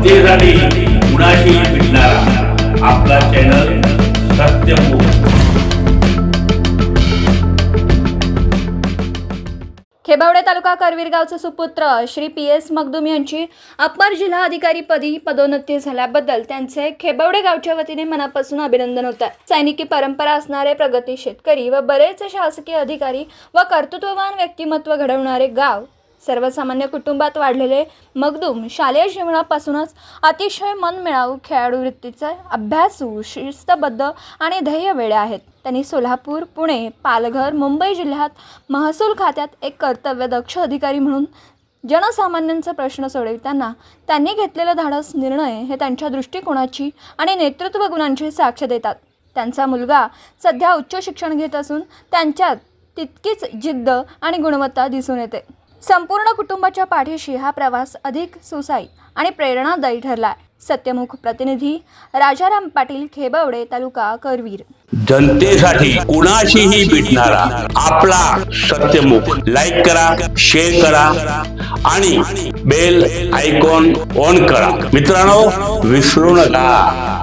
जनतेसाठी कुणाशी भेटणारा आपला चॅनल सत्यमुख खेबावडे तालुका करवीरगावचे सुपुत्र श्री पी एस मगदूम यांची अप्पर जिल्हा अधिकारी पदी पदोन्नती झाल्याबद्दल त्यांचे खेबावडे गावच्या वतीने मनापासून अभिनंदन होत आहे. सैनिकी परंपरा असणारे प्रगती शेतकरी व बरेच शासकीय अधिकारी व कर्तृत्ववान व्यक्तिमत्व घडवणारे गाव सर्वसामान्य कुटुंबात वाढलेले मगदूम शालेय जीवनापासूनच अतिशय मनमिळावू खेळाडू वृत्तीचे अभ्यासू शिस्तबद्ध आणि ध्येयवेळे आहेत. त्यांनी सोलापूर पुणे पालघर मुंबई जिल्ह्यात महसूल खात्यात एक कर्तव्यदक्ष अधिकारी म्हणून जनसामान्यांचा प्रश्न सोडविताना त्यांनी घेतलेलं धाडस निर्णय हे त्यांच्या दृष्टिकोनाची आणि नेतृत्व गुणांची साक्ष देतात. त्यांचा मुलगा सध्या उच्च शिक्षण घेत असून त्यांच्यात तितकीच जिद्द आणि गुणवत्ता दिसून येते. संपूर्ण कुटुंबाच्या पाठीशी हा प्रवास अधिक सुसाई आणि प्रेरणादायी ठरला सत्यमुख प्रतिनिधी राजाराम पाटील खेबवडे तालुका करवीर. जनतेसाठी कुणाशीही भेटणारा आपला सत्यमुख. लाईक करा शेअर करा आणि बेल आयकॉन ऑन करा. मित्रांनो विसरू नका.